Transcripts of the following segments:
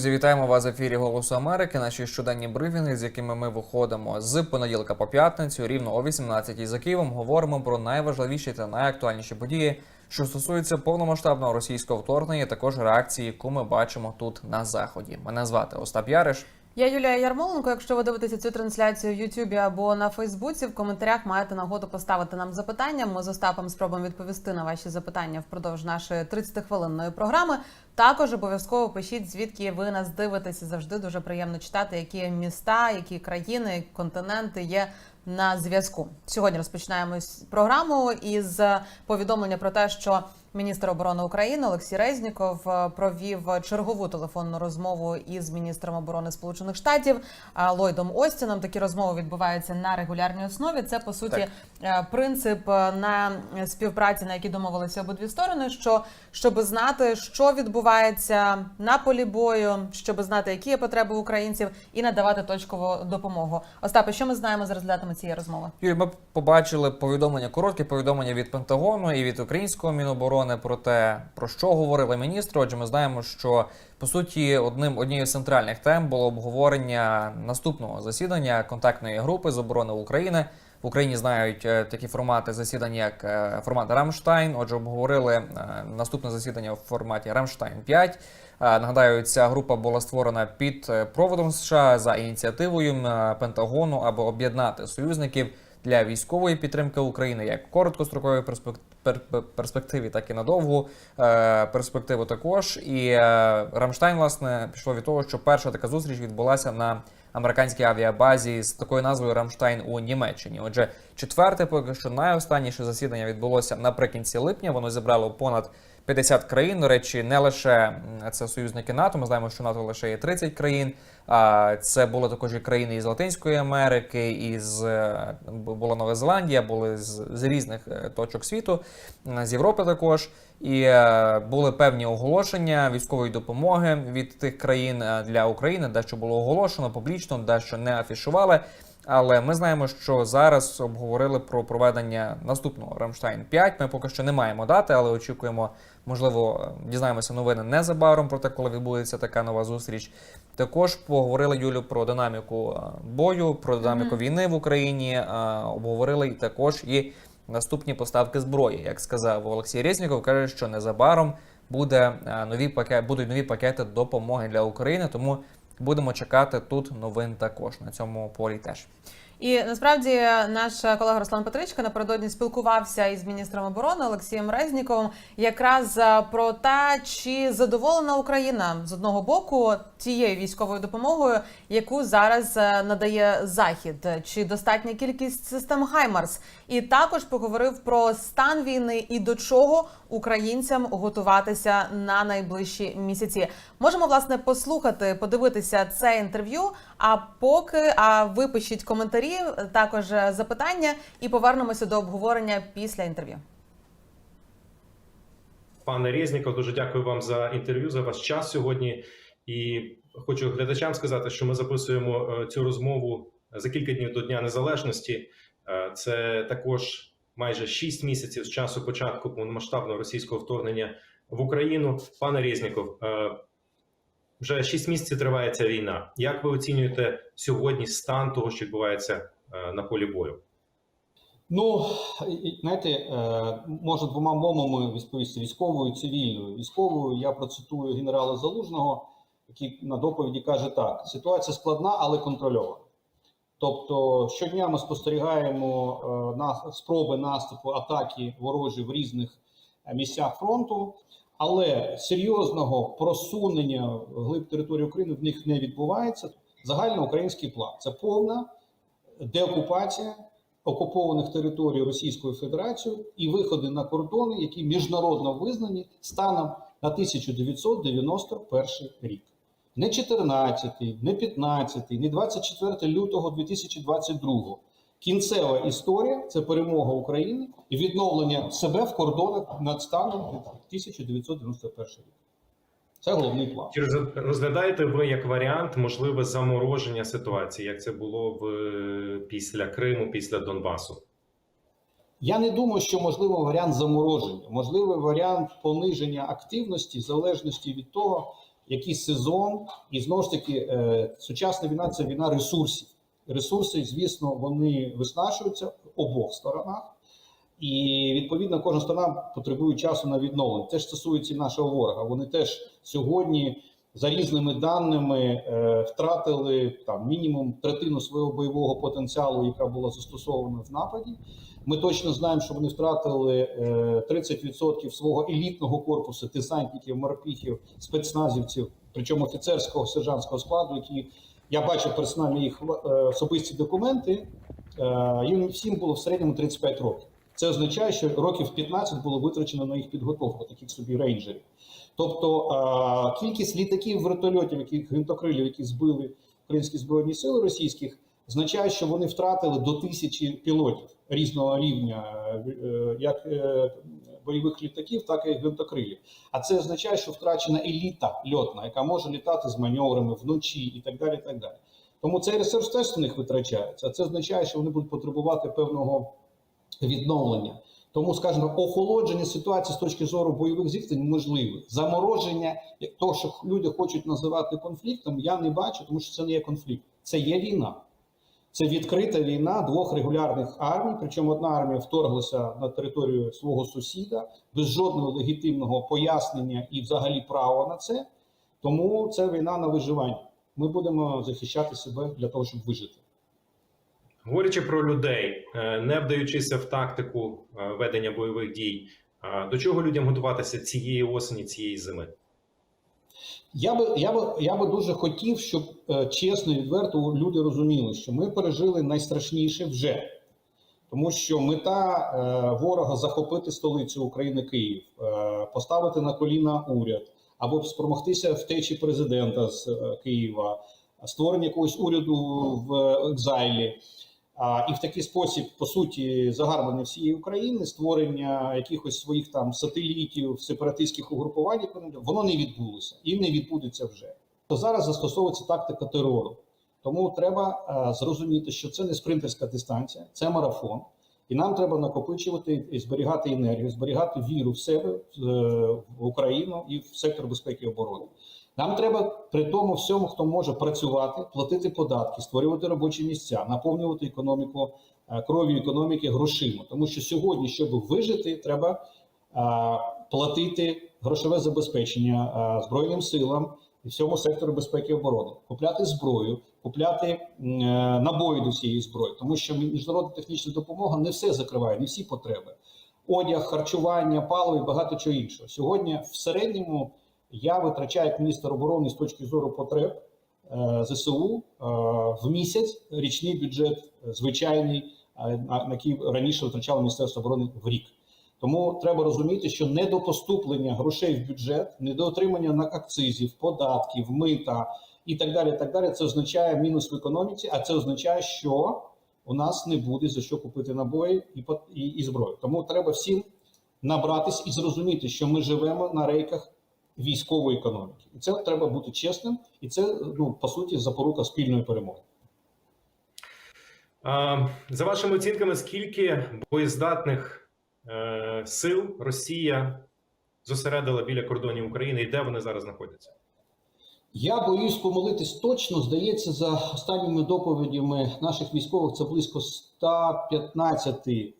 Друзі, вітаємо вас в ефірі Голосу Америки. Наші щоденні брифінги, з якими ми виходимо з понеділка по п'ятницю, рівно о 18-й за Києвом. Говоримо про найважливіші та найактуальніші події, що стосуються повномасштабного російського вторгнення, також реакції, яку ми бачимо тут на заході. Мене звати Остап Яриш. Я Юлія Ярмоленко. Якщо ви дивитеся цю трансляцію в Ютубі або на Фейсбуці, в коментарях маєте нагоду поставити нам запитання. Ми з Остапом спробуємо відповісти на ваші запитання впродовж нашої 30-хвилинної програми. Також обов'язково пишіть, звідки ви нас дивитеся. Завжди дуже приємно читати, які міста, які країни, континенти є на зв'язку. Сьогодні розпочинаємо програму із повідомлення про те, що міністр оборони України Олексій Резніков е, провів чергову телефонну розмову із міністром оборони Сполучених Штатів е, Ллойдом Остіном. Такі розмови відбуваються на регулярній основі. Це по суті е, принцип на співпраці, на якій домовилися обидві сторони. Що щоб знати, що відбувається на полі бою, щоб знати, які є потреби українців, і надавати точкову допомогу. Остапе, що ми знаємо за результатами цієї розмови? Юрій, ми побачили повідомлення, коротке повідомлення від Пентагону і від українського міноборони про те, про що говорили міністри. Отже, ми знаємо, що по суті одним однією з центральних тем було обговорення наступного засідання контактної групи з оборони України. В Україні знають е, такі формати засідань, як е, формат Рамштайн. Отже, обговорили е, наступне засідання в форматі Рамштайн 5. Е, Нагадаю, ця група була створена під проводом США за ініціативою Пентагону, аби об'єднати союзників для військової підтримки України як в короткостроковій перспек- пер- пер- перспективі, так і на довгу е, перспективу також. І е, Рамштайн, власне, пішло від того, що перша така зустріч відбулася на американській авіабазі з такою назвою Рамштайн у Німеччині. Отже, четверте, поки що найостанніше засідання відбулося наприкінці липня. Воно зібрало понад 50 країн. До речі, не лише це союзники НАТО. Ми знаємо, що НАТО лише є 30 країн. Це були також і країни із Латинської Америки, із е, була Нова Зеландія, були з, з різних е, точок світу, з Європи також. І е, були певні оголошення військової допомоги від тих країн для України, дещо було оголошено публічно, дещо не афішували. Але ми знаємо, що зараз обговорили про проведення наступного Рамштайн 5. Ми поки що не маємо дати, але очікуємо, можливо, дізнаємося новини незабаром про те, коли відбудеться така нова зустріч. Також поговорили Юлю про динаміку е, бою, про динаміку війни в Україні. е, Обговорили і також і наступні поставки зброї. Як сказав Олексій Резніков, каже, що незабаром буде е, нові пакети, будуть нові пакети допомоги для України. Тому будемо чекати тут новин також на цьому полі теж. І насправді наш колега Руслан Петричка напередодні спілкувався із міністром оборони Олексієм Резніковим якраз е, про те, чи задоволена Україна з одного боку тією військовою допомогою, яку зараз е, надає Захід, чи достатня кількість систем Хаймарс, і також поговорив про стан війни і до чого українцям готуватися на найближчі місяці. Можемо власне послухати, подивитися це інтерв'ю. А поки а ви пишіть коментарі, також е, запитання, і повернемося до обговорення після інтерв'ю. Пане Резніков, дуже дякую вам за інтерв'ю, за ваш час сьогодні. І хочу глядачам сказати, що ми записуємо е, цю розмову за кілька днів до Дня Незалежності. Е, Це також майже 6 місяців з часу початку повномасштабного російського вторгнення в Україну. Пане Резніков, е, вже 6 місяців триває ця війна. Як ви оцінюєте сьогодні стан того, що відбувається е, на полі бою? Ну, знаєте, е, можу двома мовами відповісти військовою цивільною. Військовою я процитую генерала Залужного, який на доповіді каже так: ситуація складна, але контрольована. Тобто щодня ми спостерігаємо е, спроби наступу атаки ворожі в різних місцях фронту, але серйозного просунення глиб території України в них не відбувається. Загальноукраїнський план це повна деокупація окупованих територій Російською Федерацією і виходи на кордони, які міжнародно визнані станом на 1991 рік. Не 14, не 15, не 24 лютого 2022. Кінцева історія це перемога України і відновлення себе в кордонах над станом 1991 рік. Це головний план. Чи розглядаєте ви як варіант можливе замороження ситуації, як це було в після Криму, після Донбасу? Я не думаю, що можливо варіант замороження, можливий варіант пониження активності в залежності від того, якийсь сезон, і знову ж таки, е, сучасна війна це війна ресурсів. Ресурси, звісно, вони виснажуються в обох сторонах. І відповідно кожна сторона потребує часу на відновлення. Це ж стосується нашого ворога. Вони теж сьогодні, за різними даними, е, втратили там мінімум третину свого бойового потенціалу, яка була застосована в нападі. Ми точно знаємо, що вони втратили е, 30% свого елітного корпусу десантників, морпіхів, спецназівців, причому офіцерського сержантського складу, які я бачив персонально їх е, особисті документи. Е, їм всім було в середньому 35 років. Це означає, що років 15 було витрачено на їх підготовку, таких собі рейнджерів. Тобто е, кількість літаків, вертольотів, яких гвинтокрилів, які збили українські збройні сили російських, означає, що вони втратили до тисячі пілотів різного рівня, як бойових літаків, так і гвинтокрилів. А це означає, що втрачена еліта льотна, яка може літати з маневрами вночі і так далі. І так далі. Тому цей ресурс теж у них витрачається. А це означає, що вони будуть потребувати певного відновлення. Тому, скажімо, охолодження ситуації з точки зору бойових зіткнень можливе. Замороження, як то, що люди хочуть називати конфліктом, я не бачу, тому що це не є конфлікт, це є війна. Це відкрита війна двох регулярних армій. Причому одна армія вторглася на територію свого сусіда без жодного легітимного пояснення і взагалі права на це. Тому це війна на виживання. Ми будемо захищати себе для того, щоб вижити. Говорячи про людей, е, не вдаючися в тактику е, ведення бойових дій, е, до чого людям готуватися цієї осені, цієї зими? Я би, я би, я би дуже хотів, щоб е, чесно і відверто люди розуміли, що ми пережили найстрашніше вже. Тому що мета е, ворога захопити столицю України Київ, е, поставити на коліна уряд або спромогтися втечі президента з е, Києва, створення якогось уряду в екзайлі. І в такий спосіб, по суті, загарбання всієї України, створення якихось своїх там сателітів, сепаратистських угрупувань, воно не відбулося і не відбудеться вже. То зараз застосовується тактика терору. Тому треба е, зрозуміти, що це не спринтерська дистанція, це марафон. І нам треба накопичувати і зберігати енергію, зберігати віру в себе, е, в Україну і в сектор безпеки і оборони. Нам треба при тому всьому, хто може працювати, платити податки, створювати робочі місця, наповнювати економіку е, кров'ю економіки грошима. Тому що сьогодні, щоб вижити, треба е, платити грошове забезпечення е, збройним силам і всьому сектору безпеки і оборони, купляти зброю, купляти е, набої до цієї зброї, тому що міжнародна технічна допомога не все закриває, не всі потреби. Одяг, харчування, паливо і багато чого іншого. Сьогодні в середньому я витрачаю як міністр оборони з точки зору потреб е, ЗСУ е, в місяць річний бюджет звичайний, е, на який раніше витрачало Міністерство оборони в рік. Тому треба розуміти, що недопоступлення грошей в бюджет, недоотримання на акцизів, податків, мита і так далі. Так далі, це означає мінус в економіці, а це означає, що у нас не буде за що купити набої і, і, і зброю. Тому треба всім набратись і зрозуміти, що ми живемо на рейках військової економіки, і це треба бути чесним, і це ну по суті запорука спільної перемоги. За вашими оцінками, скільки боєздатних е, сил Росія зосередила біля кордонів України і де вони зараз знаходяться? Я боюсь помилитись точно. Здається, за останніми доповідями наших військових це близько 115 е,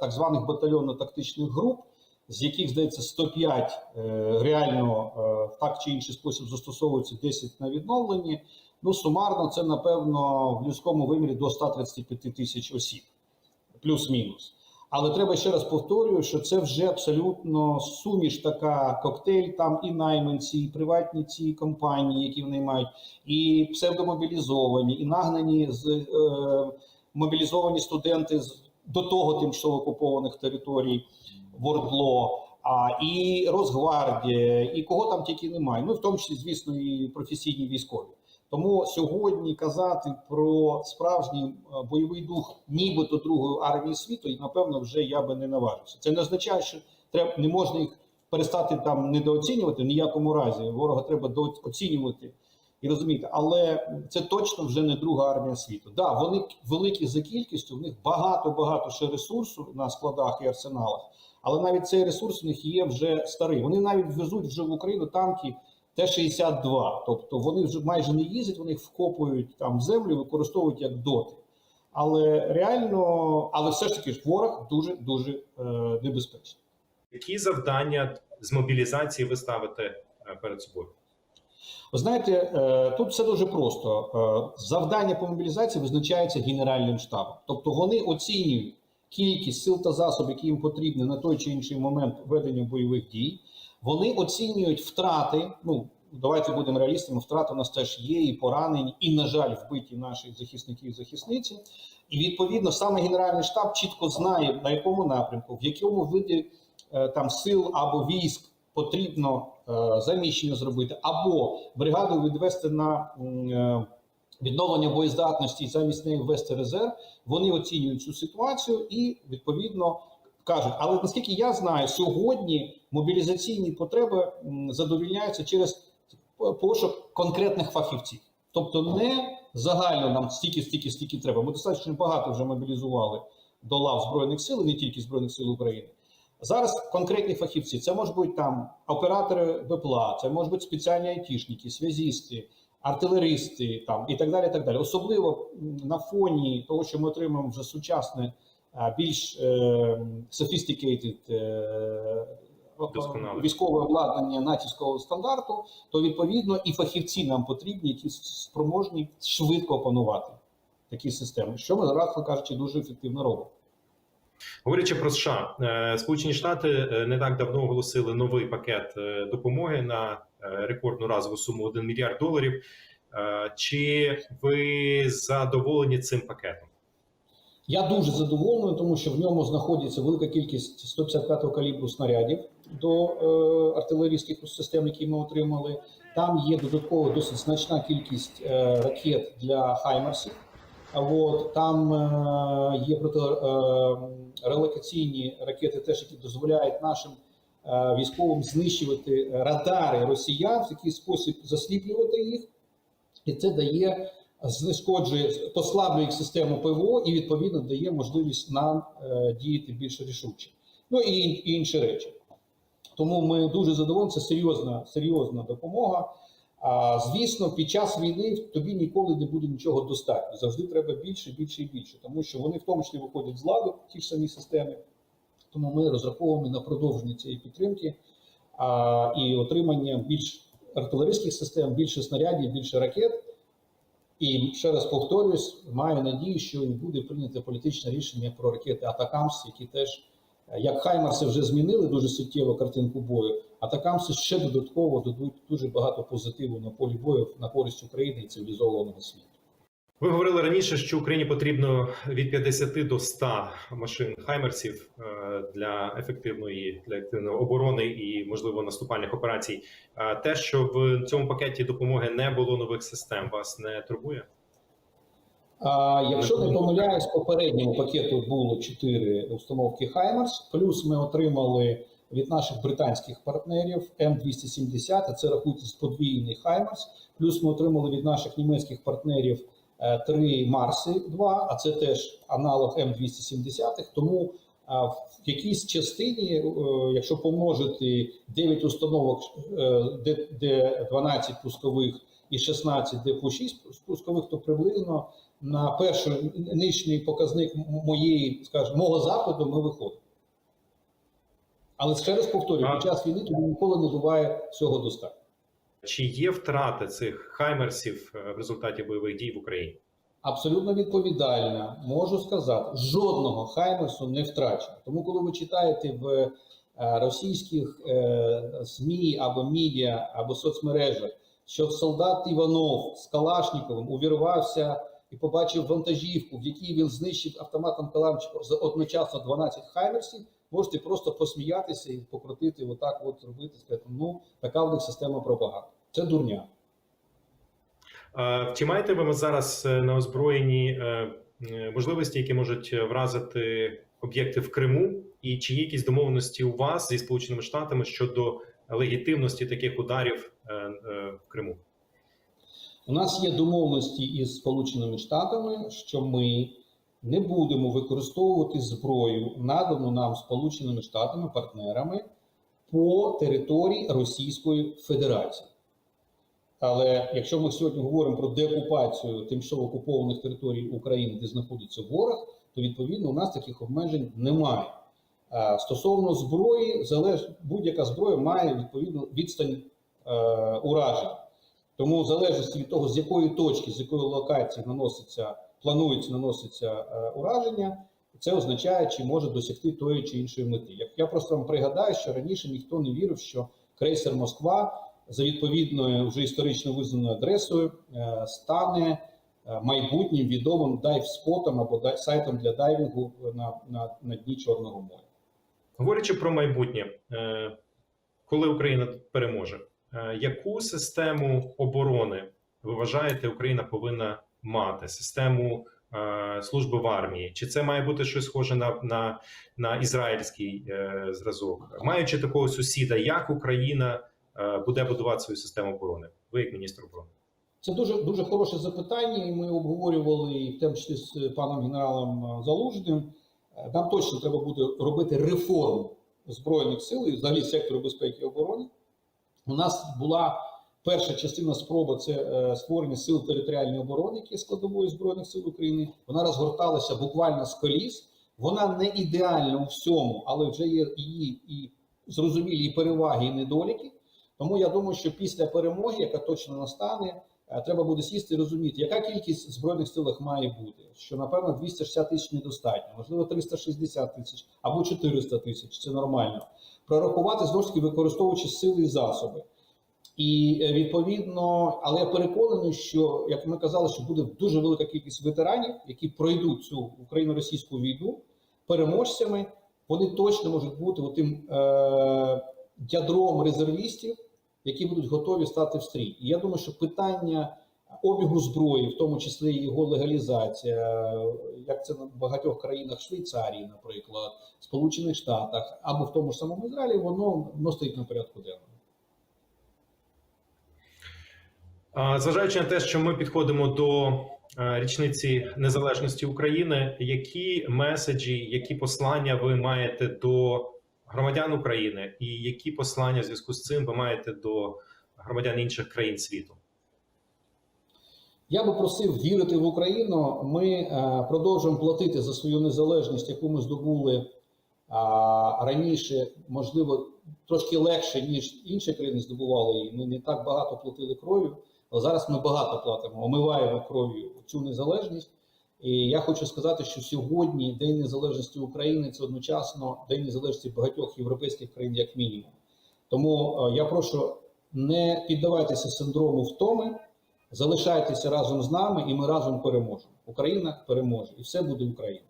так званих батальйонно-тактичних груп, з яких здається 105 е, реально е, в так чи інший спосіб застосовуються 10 на відновленні. Ну сумарно це напевно в людському вимірі до 135 тисяч осіб, плюс-мінус. Але треба ще раз повторюю, що це вже абсолютно суміш така коктейль. Там і найманці, і приватні ці компанії, які вони мають, і псевдомобілізовані, і нагнані з е, мобілізовані студенти з до того тимчасово окупованих територій в ОРДЛО, а і Росгвардія, і кого там тільки немає. Ну в тому числі, звісно, і професійні військові. Тому сьогодні казати про справжній е, бойовий дух, нібито другої армії світу, і напевно вже я би не наважився. Це не означає, що треба не можна їх перестати там недооцінювати в ніякому разі. Ворога треба дооцінювати і розуміти. Але це точно вже не друга армія світу. Да, вони великі за кількістю, в них багато багато ще ресурсу на складах і арсеналах. Але навіть цей ресурс у них є вже старий. Вони навіть везуть вже в Україну танки Т-62. Тобто вони вже майже не їздять, вони їх вкопують там в землю, використовують як доти. Але реально, але все ж таки ж ворог дуже дуже е, небезпечний. Які завдання з мобілізації ви ставите е, перед собою? Ви знаєте, е, тут все дуже просто. Е, Завдання по мобілізації визначається Генеральним штабом. Тобто вони оцінюють кількість сил та засобів, які їм потрібні на той чи інший момент ведення бойових дій. Вони оцінюють втрати. Ну давайте будемо реалістами. Втрати у нас теж є, і поранені, і на жаль, вбиті наші захисники і захисниці. І відповідно саме Генеральний штаб чітко знає на якому напрямку, в якому виді е, там сил або військ потрібно е, заміщення зробити, або бригаду відвести на е, відновлення боєздатності і замість неї ввести резерв. Вони оцінюють цю ситуацію і відповідно кажуть. Але наскільки я знаю, сьогодні мобілізаційні потреби задовільняються через пошук конкретних фахівців. Тобто не загально нам стільки, стільки, стільки треба. Ми достатньо багато вже мобілізували до лав Збройних сил, не тільки Збройних сил України. Зараз конкретні фахівці, це можуть бути там оператори БПЛА, це можуть бути спеціальні айтішники, связісти, артилеристи там і так далі. і так далі. Особливо на фоні того, що ми отримуємо вже сучасне, більш е, sophisticated е, військове обладнання натівського стандарту, то відповідно і фахівці нам потрібні, які спроможні швидко опанувати такі системи, що ми зараз кажучи дуже ефективно робимо. Говорячи про США, е, Сполучені Штати е, не так давно оголосили новий пакет е, допомоги на рекордну разову суму 1 мільярд доларів. Чи ви задоволені цим пакетом? Я дуже задоволений, тому що в ньому знаходиться велика кількість 155-го калібру снарядів до е, артилерійських систем, які ми отримали. Там є додатково досить значна кількість е, ракет для Хаймерсів. От там е, є протирелокаційні ракети, теж які дозволяють нашим е, військовим знищувати радари росіян, в такий спосіб засліплювати їх, і це дає знешкоджує, послаблює їх систему ПВО і відповідно дає можливість нам е, діяти більш рішуче. Ну і, і інші речі. Тому ми дуже задоволені. Це серйозна, серйозна допомога. А звісно, під час війни тобі ніколи не буде нічого достатньо. Завжди треба більше, більше і більше, тому що вони в тому числі виходять з ладу, ті ж самі системи. Тому ми розраховуємо на продовження цієї підтримки а, і отримання більш артилерійських систем, більше снарядів, більше ракет. І ще раз повторюсь, маю надію, що буде прийнято політичне рішення про ракети Атакамс, які теж, як Хаймарси вже змінили дуже суттєво картинку бою. Атакамси ще додатково дадуть дуже багато позитиву на полі бою на користь України і цивілізованого світу. Ви говорили раніше, що Україні потрібно від 50 до 100 машин Хаймерсів е, для ефективної для ефективної оборони і можливо наступальних операцій. Те, що в цьому пакеті допомоги не було нових систем, вас не турбує? А якщо не помиляюсь, попередньому пакету було 4 установки Хаймарс, плюс ми отримали від наших британських партнерів М270, а це рахується подвійний Хаймарс. Плюс ми отримали від наших німецьких партнерів е, три Марси 2, а це теж аналог М270. Тому в якійсь частині, е, якщо помножити 9 установок е, Д- Д12 пускових і 16 Д по 6 пускових, то приблизно на перший нижній показник моєї, скажімо, мого заходу ми виходимо. Але ще раз повторюю, під час війни тобі ніколи не буває всього достатньо. Чи є втрати цих Хаймерсів е, в результаті бойових дій в Україні? Абсолютно відповідально можу сказати, жодного Хаймерсу не втрачено. Тому, коли ви читаєте в е, російських е, ЗМІ або медіа, або соцмережах, що солдат Іванов з Калашніковим увірвався і побачив вантажівку, в якій він знищив автоматом Калашникова за одночасно 12 Хаймерсів, можете просто посміятися і покрутити, отак от робити, сказати, ну така в них система пропаганди. Це дурня. Чи маєте ви зараз е, на озброєнні е, е, можливості, які можуть вразити об'єкти в Криму? І чи є якісь домовленості у вас зі Сполученими Штатами щодо легітимності таких ударів в Криму? У нас є домовленості із Сполученими Штатами, що ми не будемо використовувати зброю, надану нам Сполученими Штатами, партнерами по території Російської Федерації. Але якщо ми сьогодні говоримо про деокупацію тимчасово окупованих територій України, де знаходиться ворог, то відповідно у нас таких обмежень немає. Стосовно зброї, будь-яка зброя має відповідну відстань е, ураження. Тому в залежності від того, з якої точки, з якої локації наноситься, планується наноситься е, ураження, це означає, чи може досягти тої чи іншої мети. Як я просто вам пригадаю, що раніше ніхто не вірив, що крейсер Москва за відповідною вже історично визнаною адресою е, стане е, майбутнім відомим дайв-спотом або сайтом для дайвінгу на, на, на дні Чорного моря. Говорячи про майбутнє, коли Україна переможе, яку систему оборони ви вважаєте, Україна повинна мати? Систему е, служби в армії? Чи це має бути щось схоже на, на, на ізраїльський е, зразок? Маючи такого сусіда, як Україна е, буде будувати свою систему оборони? Ви як міністр оборони? Це дуже дуже хороше запитання, і ми обговорювали і в тому числі з паном генералом е, Залужним. Е, Нам точно треба буде робити реформу збройних сил і взагалі сектору безпеки і оборони. У нас була перша частина спроби це е, створення сил територіальної оборони, які є складовою збройних сил України. Вона розгорталася буквально з коліс. Вона не ідеальна у всьому, але вже є її і зрозумілі і переваги, і недоліки. Тому я думаю, що після перемоги, яка точно настане, е, треба буде сісти і розуміти, яка кількість в збройних силах має бути. Що напевно 260 тисяч недостатньо, можливо, 360 тисяч або 400 тисяч. Це нормально. Прорахувати знову ж таки використовуючи сили і засоби. І е, відповідно, але я переконаний, що як ми казали, що буде дуже велика кількість ветеранів, які пройдуть цю україно-російську війну переможцями. Вони точно можуть бути тим е, ядром резервістів, які будуть готові стати в стрій. І я думаю, що питання обігу зброї, в тому числі його легалізація, як це на багатьох країнах Швейцарії, наприклад, Сполучених Штатах або в тому ж самому Ізраїлі, воно, воно стоїть на порядку денному. А, Зважаючи на те, що ми підходимо до е, річниці незалежності України, які меседжі, які послання ви маєте до громадян України, і які послання в зв'язку з цим ви маєте до громадян інших країн світу? Я би просив вірити в Україну. Ми е, продовжуємо платити за свою незалежність, яку ми здобули раніше, можливо, трошки легше, ніж інші країни здобували її. Ми не так багато платили кров'ю, але зараз ми багато платимо, омиваємо кров'ю цю незалежність. І я хочу сказати, що сьогодні День Незалежності України це одночасно День Незалежності багатьох європейських країн, як мінімум. Тому е, я прошу не піддавайтеся синдрому втоми. Залишайтеся разом з нами, і ми разом переможемо. Україна переможе, і все буде Україна.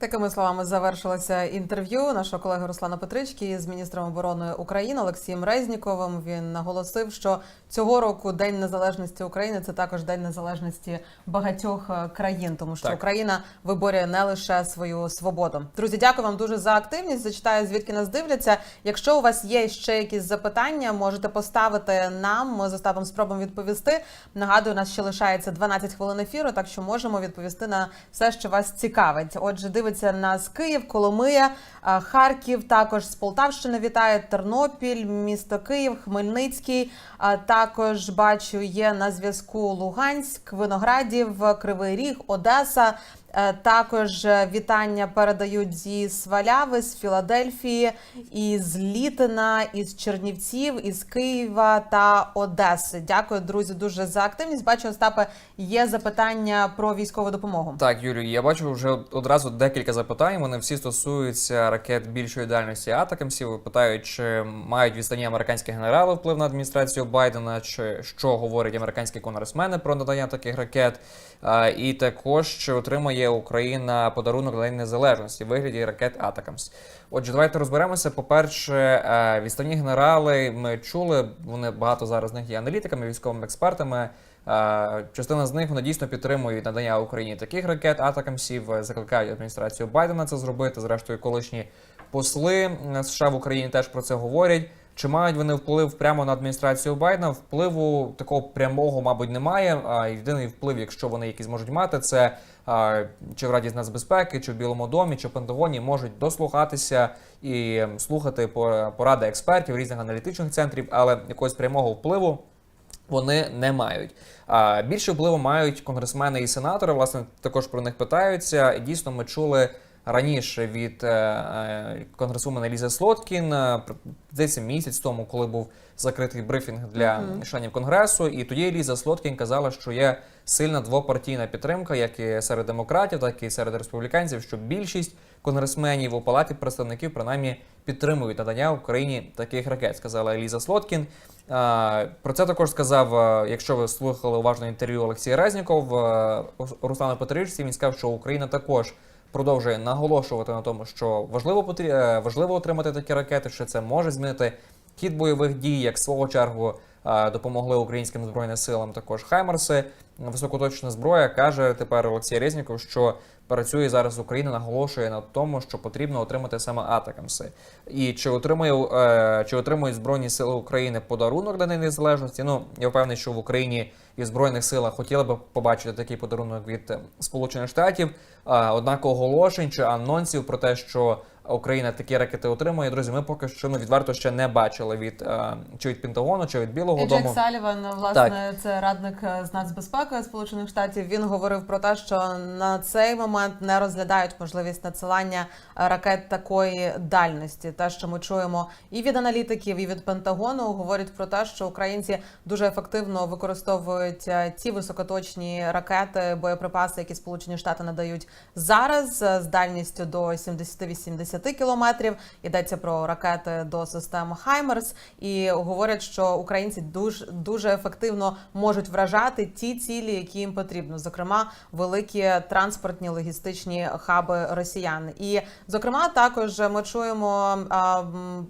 Такими словами завершилося інтерв'ю нашого колеги Руслана Петрички з міністром оборони України Олексієм Резніковим. Він наголосив, що цього року День Незалежності України це також День Незалежності багатьох е, країн, тому що Так. Україна виборює не лише свою свободу. Друзі, дякую вам дуже за активність. Зачитаю звідки нас дивляться. Якщо у вас є ще якісь запитання, можете поставити нам. Ми з спробуємо відповісти. Нагадую, у нас ще лишається 12 хвилин ефіру, так що можемо відповісти на все, що вас цікавить. Отже, дивиться нас Київ, Коломия, Харків, також з Полтавщини вітає Тернопіль, місто Київ, Хмельницький. А також бачу, є на зв'язку Луганськ, Виноградів, Кривий Ріг, Одеса. Е, Також е, вітання передають зі Сваляви, з Філадельфії, із Літина, із Чернівців, із Києва та Одеси. Дякую, друзі, дуже за активність. Бачу, Остапе, є запитання про військову допомогу. Так, Юрію, я бачу вже одразу декілька запитань. Вони всі стосуються ракет більшої дальності атакамсів. Питають, чи мають відстані американські генерали вплив на адміністрацію Байдена, чи що говорять американські конгресмени про надання таких ракет. І також чи отримає Україна подарунок на незалежності в вигляді ракет Атакамс. Отже, давайте розберемося. По-перше, е, відставні генерали ми чули. Вони багато зараз з них є аналітиками, військовими експертами. Е, Частина з них вони дійсно підтримують надання Україні таких ракет атакамсів, закликають адміністрацію Байдена це зробити. Зрештою, колишні посли е, США в Україні теж про це говорять. Чи мають вони вплив прямо на адміністрацію Байдена? Впливу такого прямого, мабуть, немає. А єдиний вплив, якщо вони якісь можуть мати, це чи в Раді з нацбезпеки, чи в Білому домі, чи в Пентагоні можуть дослухатися і слухати по- поради експертів різних аналітичних центрів, але якогось прямого впливу вони не мають. Більше впливу мають конгресмени і сенатори. Власне, також про них питаються. Дійсно, ми чули раніше від е, е, конгресвумена Лізи Слоткін, е, здається, місяць тому, коли був закритий брифінг для членів конгресу. І тоді Ліза Слоткін казала, що є сильна двопартійна підтримка, як і серед демократів, так і серед республіканців, що більшість конгресменів у палаті представників принаймні підтримують надання Україні таких ракет, сказала Еліза Слоткін. Про це також сказав, якщо ви слухали уважно інтерв'ю Олексія Резніков, Руслана Петричці, він сказав, що Україна також продовжує наголошувати на тому, що важливо потрі- е, важливо отримати такі ракети, що це може змінити хід бойових дій, як свого чергу е, допомогли українським збройним силам також Хаймерси. Високоточна зброя каже тепер Олексій Резніков, що працює зараз Україна, наголошує на тому, що потрібно отримати саме атакамси. І чи отримує е, чи отримують збройні сили України подарунок для незалежності? Ну я впевнений, що в Україні і збройних силах хотіли би побачити такий подарунок від е, Сполучених Штатів. Однак оголошень чи анонсів про те, що Україна такі ракети отримує, друзі, ми поки що ну, відверто ще не бачили від е, чи від Пентагону, чи від Білого І Джек Саліван, власне, це радник е, з нацбезпеки Сполучених Штатів. Він говорив про те, що на цей момент не розглядають можливість надсилання е, ракет такої дальності. Те, що ми чуємо і від аналітиків, і від Пентагону, говорять про те, що українці дуже ефективно використовують ті високоточні ракети, боєприпаси, які Сполучені Штати надають зараз з дальністю до 70-80 кілометрів. Йдеться про ракети до систем Хаймерс, і говорять, що українці дуже дуже ефективно можуть вражати ті цілі, які їм потрібно, зокрема великі транспортні логістичні хаби росіян. І зокрема, також ми чуємо а,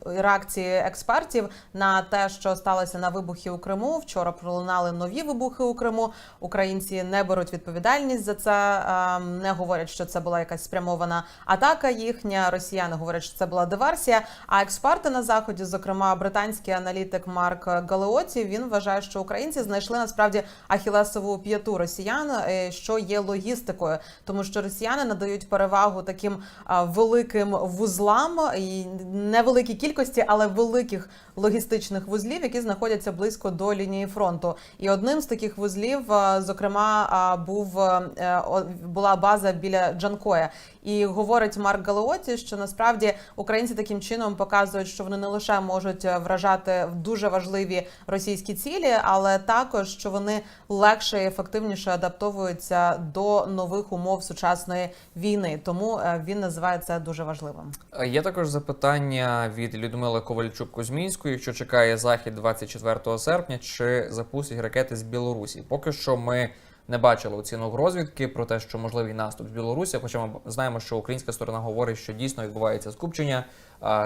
реакції експертів на те, що сталося на вибухи у Криму. Вчора пролунали нові вибухи у Криму. Українці не беруть відповідальність за це, а, не говорять, що це була якась спрямована атака їхня. Росіяни говорять, що це була диверсія. А експерти на заході, зокрема британський аналітик Марк Галеоті, він вважає, що українці знайшли насправді ахілесову п'яту росіян, е, що є логістикою, тому що росіяни надають перевагу таким великим вузлам і невеликій кількості, але великих логістичних вузлів, які знаходяться близько до лінії фронту. І одним з таких вузлів, зокрема, був е, була база біля Джанкоя. І говорить Марк Галеоті, що насправді українці таким чином показують, що вони не лише можуть е, вражати в дуже важливі російські цілі, але також що вони легше і ефективніше адаптовуються до нових умов сучасної війни. Тому е, він називає це дуже важливим. Е, Є також запитання від Людмили Ковальчук Кузьмінської, що чекає захід 24 серпня, чи запустять ракети з Білорусі. Поки що ми не бачили оцінок розвідки про те, що можливий наступ з Білорусі. Хоча ми знаємо, що українська сторона говорить, що дійсно відбувається скупчення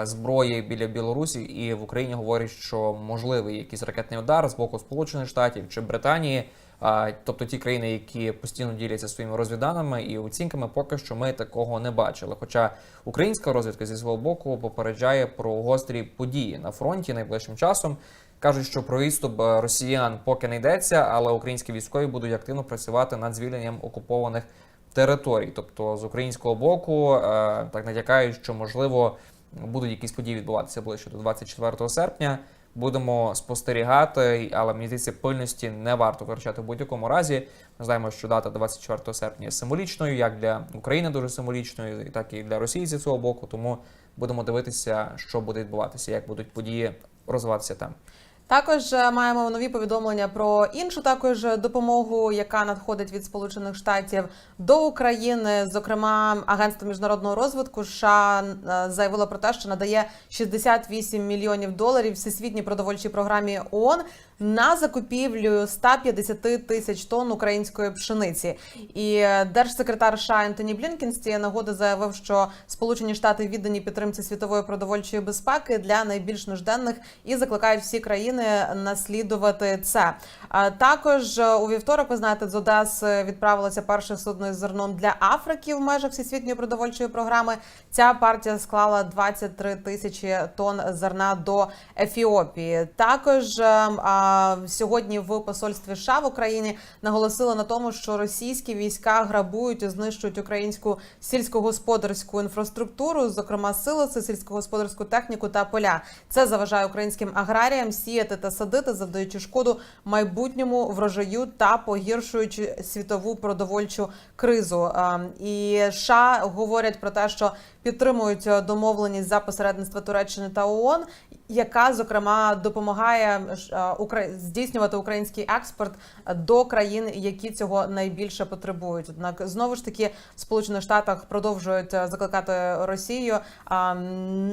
зброї біля Білорусі, і в Україні говорять, що можливий якийсь ракетний удар з боку Сполучених Штатів чи Британії. Тобто ті країни, які постійно діляться своїми розвідданими і оцінками, поки що ми такого не бачили. Хоча українська розвідка зі свого боку попереджає про гострі події на фронті найближчим часом. Кажуть, що про відступ е, росіян поки не йдеться, але українські військові будуть активно працювати над звільненням окупованих територій. Тобто з українського боку е, так натякають, що можливо будуть якісь події відбуватися ближче до 24 серпня. Будемо спостерігати, але мені здається, пильності не варто втрачати в будь-якому разі. Ми знаємо, що дата 24 серпня є символічною, як для України дуже символічною, так і для Росії зі свого боку. Тому будемо дивитися, що буде відбуватися, як будуть події розвиватися там. Також е, маємо нові повідомлення про іншу також допомогу, яка надходить від Сполучених Штатів до України. Зокрема, агентство міжнародного розвитку США е, заявило про те, що надає 68 мільйонів доларів всесвітній продовольчій програмі ООН на закупівлю 150 тисяч тонн української пшениці. І е, держсекретар США Ентоні Блінкен з цієї нагоди заявив, що Сполучені Штати віддані підтримці світової продовольчої безпеки для найбільш нужденних і закликають всі країни наслідувати це. Також е, у вівторок, ви знаєте, з Одеси відправилося перше судно із зерном для Африки в межах всесвітньої продовольчої програми. Ця партія склала 23 тисячі тонн зерна до Ефіопії. Також е, а, сьогодні в посольстві США в Україні наголосили на тому, що російські війська грабують і знищують українську сільськогосподарську інфраструктуру, зокрема силоси, сільськогосподарську техніку та поля. Це заважає українським аграріям сіяти та садити, завдаючи шкоду майбутньому врожаю та погіршуючи світову продовольчу кризу. Е, І США говорять про те, що підтримують домовленість за посередництва Туреччини та ООН, яка зокрема допомагає е, здійснювати український експорт до країн, які цього найбільше потребують. Однак знову ж таки в Сполучених Штатах продовжують е, закликати Росію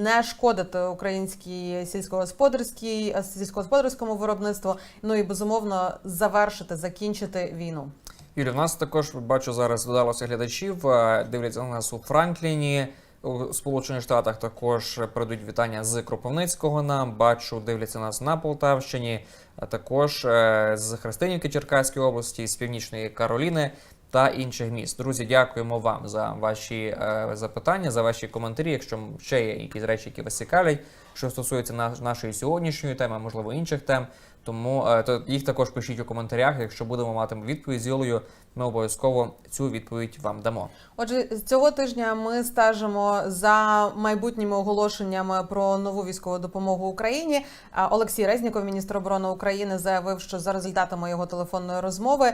не шкодити українській сільськогосподарській е, сільськогосподарському виробництву. Ну і безумовно завершити, закінчити війну. Юлі, в нас також бачу зараз додалося глядачів. Дивляться на нас у Франкліні. У Сполучених Штатах також передають вітання з Кропивницького. Нам бачу, дивляться нас на Полтавщині, а також е, з Христинівки Черкаської області, з Північної Кароліни та інших міст. Друзі, дякуємо вам за ваші е, запитання, за ваші коментарі. Якщо ще є якісь речі, які вас цікавлять, що стосується наш- нашої сьогоднішньої теми, можливо інших тем. Тому е, то їх також пишіть у коментарях. Якщо будемо мати відповідь з Юлею, ми обов'язково цю відповідь вам дамо. Отже, цього тижня ми стежимо за майбутніми оголошеннями про нову військову допомогу Україні. Олексій Резніков, міністр оборони України, заявив, що за результатами його телефонної розмови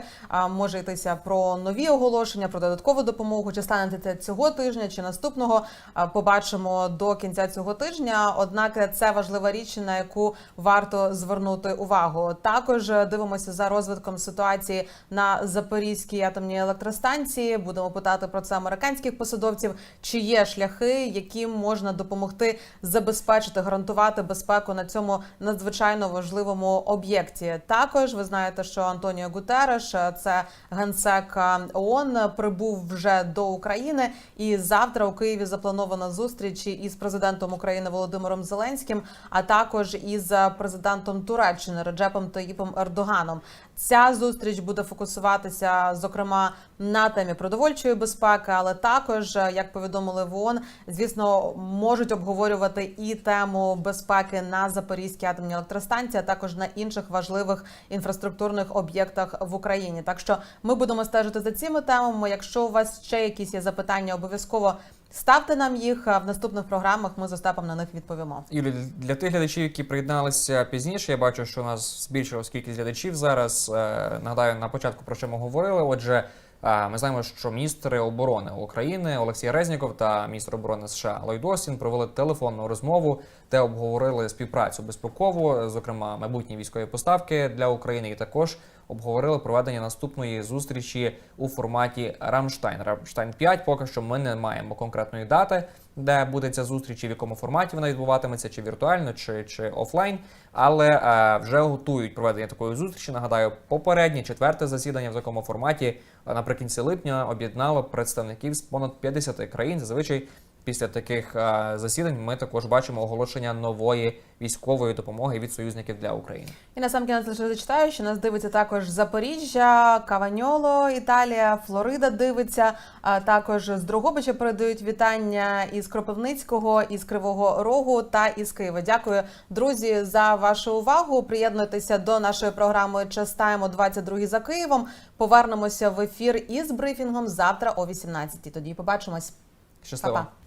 може йтися про нові оголошення, про додаткову допомогу. Чи станете це цього тижня чи наступного? Побачимо до кінця цього тижня. Однак це важлива річ, на яку варто звернути увагу. Також е, дивимося за розвитком ситуації на Запорізькій атомній електростанції. Будемо питати про це американських посадовців. Чи є шляхи, яким можна допомогти забезпечити, гарантувати безпеку на цьому надзвичайно важливому об'єкті? Також ви знаєте, що Антоніо Гутереш, е, це генсек е, ООН, прибув вже до України, і завтра у Києві запланована зустріч із президентом України Володимиром Зеленським, а також із президентом Туреччини Реджепом Таїпом Ердоганом. Ця зустріч буде фокусуватися зокрема на темі продовольчої безпеки, але також, е, як повідомили в ООН, звісно, можуть обговорювати і тему безпеки на Запорізькій атомній електростанції, а також на інших важливих інфраструктурних об'єктах в Україні. Так що ми будемо стежити за цими темами. Якщо у вас ще якісь є запитання, обов'язково ставте нам їх. В наступних програмах ми з Остапом на них відповімо. Юлі, для тих глядачів, які приєдналися пізніше, я бачу, що у нас збільшилась кількість глядачів зараз. Е, Нагадаю, на початку про що ми говорили. Отже, ми знаємо, що міністри оборони України Олексій Резніков та міністр оборони США Ллойд Остін провели телефонну розмову, де обговорили співпрацю безпекову, зокрема майбутні військові поставки для України, і також обговорили проведення наступної зустрічі у форматі Рамштайн. Рамштайн 5 поки що ми не маємо конкретної дати, де буде ця зустріч, і в якому форматі вона відбуватиметься, чи віртуально, чи, чи офлайн. Але е, вже готують проведення такої зустрічі. Нагадаю, попереднє четверте засідання в такому форматі е, наприкінці липня об'єднало представників з понад 50 країн. Зазвичай після таких е, засідань ми також бачимо оголошення нової військової допомоги від союзників для України. І на сам кінець лише зачитаю, що нас дивиться також Запоріжжя, Каваньоло, Італія, Флорида дивиться. А також з Дрогобича передають вітання із Кропивницького, із Кривого Рогу та із Києва. Дякую, друзі, за вашу увагу. Приєднуйтеся до нашої програми «Час Тайм» о 22 за Києвом. Повернемося в ефір із брифінгом завтра о 18 Тоді побачимось. Щасливо! Па-па.